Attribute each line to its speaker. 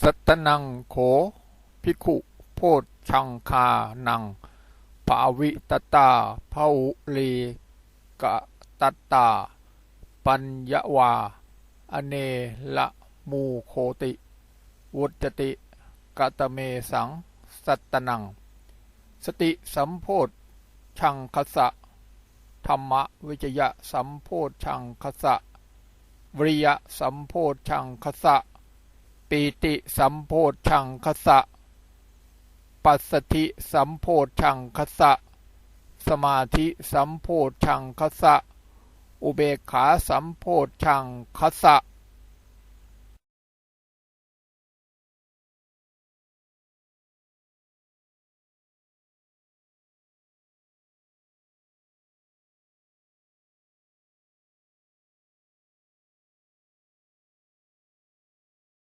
Speaker 1: สัตนังโขภิกขุโพชชังคานังภาวิตตาภาวุลีกะตตา ปัญญวา อเนละมูโคติ วุจติกตเมสัง สัตตนัง สติสัมโพธชังคสะธรรมวิจยะสัมโพธชังคสะ วิริยะสัมโพธชังคสะ ปีติสัมโพธชังคสะ ปัสสธิสัมโพธชังคสะ สมาธิสัมโพธชังคสะ อุเบกขาสัมโพธชังคสะ